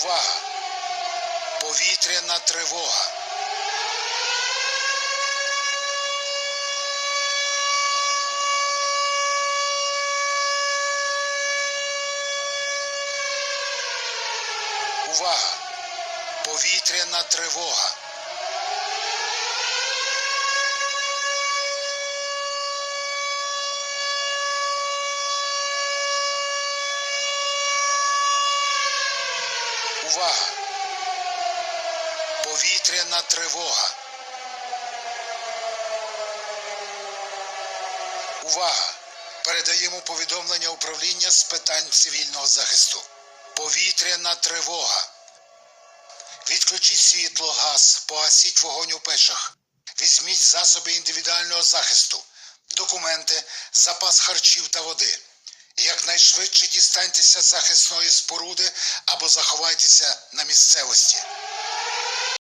Увага! Повітряна тривога. Увага! Повітряна тривога. Увага! Повітряна тривога. Увага! Передаємо повідомлення управління з питань цивільного захисту. Повітряна тривога. Відключіть світло, газ, погасіть вогонь у печах. Візьміть засоби індивідуального захисту, документи, запас харчів та води. Якнайшвидше дістаньтеся захисної споруди або заховайтеся на місцевості.